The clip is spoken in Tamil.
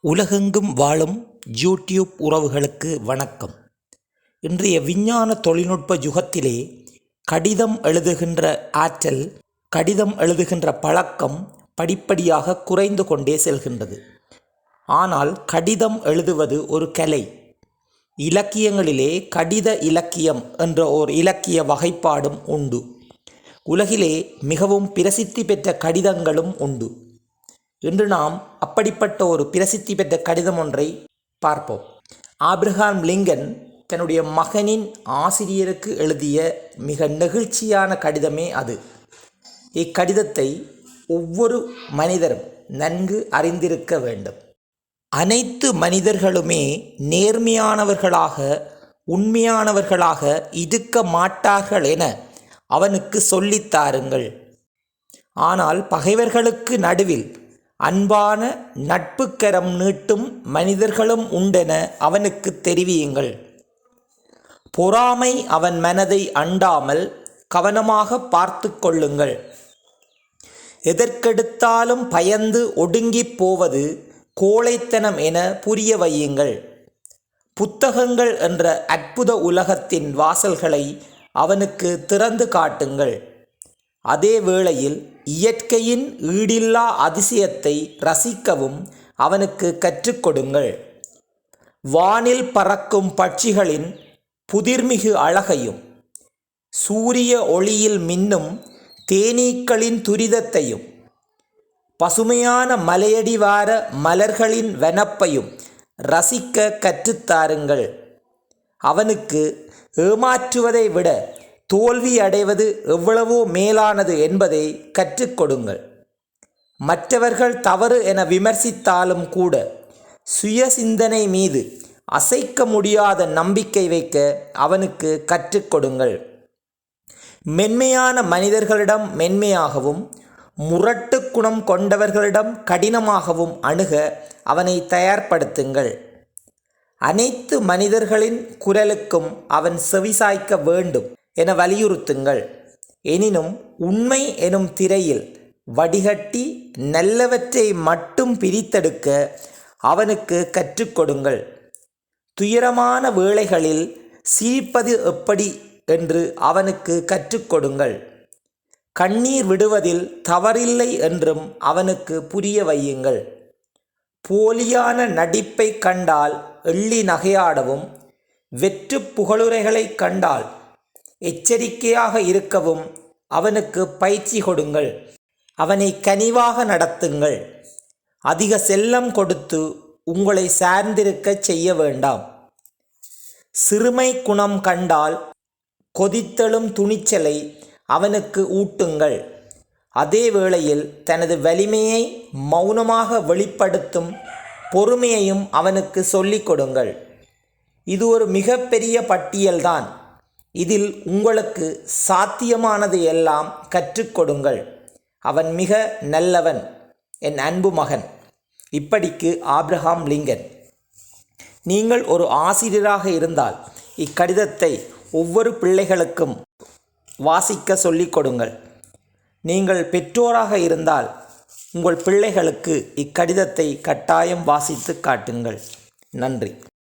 உலகெங்கும் வாழும் யூடியூப் உறவுகளுக்கு வணக்கம். இன்றைய விஞ்ஞான தொழில்நுட்ப யுகத்திலே கடிதம் எழுதுகின்ற ஆற்றல் கடிதம் எழுதுகின்ற பழக்கம் படிப்படியாக குறைந்து கொண்டே செல்கின்றது. ஆனால் கடிதம் எழுதுவது ஒரு கலை. இலக்கியங்களிலே கடித இலக்கியம் என்ற ஓர் இலக்கிய வகைப்பாடும் உண்டு. உலகிலே மிகவும் பிரசித்தி பெற்ற கடிதங்களும் உண்டு. இன்று நாம் அப்படிப்பட்ட ஒரு பிரசித்தி பெற்ற கடிதம் ஒன்றை பார்ப்போம். ஆப்ரஹாம் லிங்கன் தன்னுடைய மகனின் ஆசிரியருக்கு எழுதிய மிக நெகிழ்ச்சியான கடிதமே அது. இக்கடிதத்தை ஒவ்வொரு மனிதரும் நன்கு அறிந்திருக்க வேண்டும். அனைத்து மனிதர்களுமே நேர்மையானவர்களாக உண்மையானவர்களாக இருக்க மாட்டார்கள் என அவனுக்கு சொல்லித்தாருங்கள் ஆனால் பகைவர்களுக்கு நடுவில் அன்பான நட்புக்கரம் நீட்டும் மனிதர்களும் உண்டென அவனுக்கு தெரிவியுங்கள். பொறாமை அவன் மனதை அண்டாமல் கவனமாக பார்த்து கொள்ளுங்கள். எதற்கெடுத்தாலும் பயந்து ஒடுங்கிப் போவது கோழைத்தனம் என புரிய வையுங்கள். புத்தகங்கள் என்ற அற்புத உலகத்தின் வாசல்களை அவனுக்கு திறந்து காட்டுங்கள். அதே வேளையில் இயற்கையின் ஈடில்லா அதிசயத்தை ரசிக்கவும் அவனுக்கு கற்றுக்கொடுங்கள். வானில் பறக்கும் பட்சிகளின் புதிர்மிகு அழகையும் சூரிய ஒளியில் மின்னும் தேனீக்களின் துரிதத்தையும் பசுமையான மலையடிவார மலர்களின் வனப்பையும் ரசிக்க கற்றுத்தாருங்கள். அவனுக்கு ஏமாற்றுவதை விட தோல்வி அடைவது எவ்வளவோ மேலானது என்பதை கற்றுக்கொடுங்கள் மற்றவர்கள் தவறு என விமர்சித்தாலும் கூட சுய சிந்தனை மீது அசைக்க முடியாத நம்பிக்கை வைக்க அவனுக்கு கற்றுக்கொடுங்கள் மென்மையான மனிதர்களிடம் மென்மையாகவும் முரட்டு குணம் கொண்டவர்களிடம் கடினமாகவும் அணுக அவனை தயார்படுத்துங்கள். அனைத்து மனிதர்களின் குரலுக்கும் அவன் செவிசாய்க்க வேண்டும். என வலியுறுத்துங்கள். எனினும் உண்மை எனும் திரையில் வடிகட்டி நல்லவற்றை மட்டும் பிரித்தெடுக்க அவனுக்கு கற்றுக்கொடுங்கள் துயரமான வேளைகளில் சிரிப்பது எப்படி என்று அவனுக்கு கற்றுக்கொடுங்கள் கண்ணீர் விடுவதில் தவறில்லை என்றும் அவனுக்கு புரிய வையுங்கள். போலியான நடிப்பை கண்டால் எள்ளி நகையாடவும் வெற்று புகழுரைகளை கண்டால் எச்சரிக்கையாக இருக்கவும் அவனுக்கு பயிற்சி கொடுங்கள். அவனை கனிவாக நடத்துங்கள். அதிக செல்லம் கொடுத்து உங்களை சார்ந்திருக்க செய்ய வேண்டாம். சிறுமை குணம் கண்டால் கொதித்தெழும் துணிச்சலை அவனுக்கு ஊட்டுங்கள். அதே வேளையில் தனது வலிமையை மௌனமாக வெளிப்படுத்தும் பொறுமையையும் அவனுக்கு சொல்லிக் கொடுங்கள். இது ஒரு மிகப்பெரிய பட்டியல்தான். இதில் உங்களுக்கு சாத்தியமானது எல்லாம் கற்றுக்கொடுங்கள். அவன் மிக நல்லவன் என் அன்பு மகன். இப்படிக்கு ஆப்ரஹாம் லிங்கன். நீங்கள் ஒரு ஆசிரியராக இருந்தால் இக்கடிதத்தை ஒவ்வொரு பிள்ளைகளுக்கும் வாசிக்க சொல்லிக் கொடுங்கள். நீங்கள் பெற்றோராக இருந்தால் உங்கள் பிள்ளைகளுக்கு இக்கடிதத்தை கட்டாயம் வாசித்து காட்டுங்கள். நன்றி.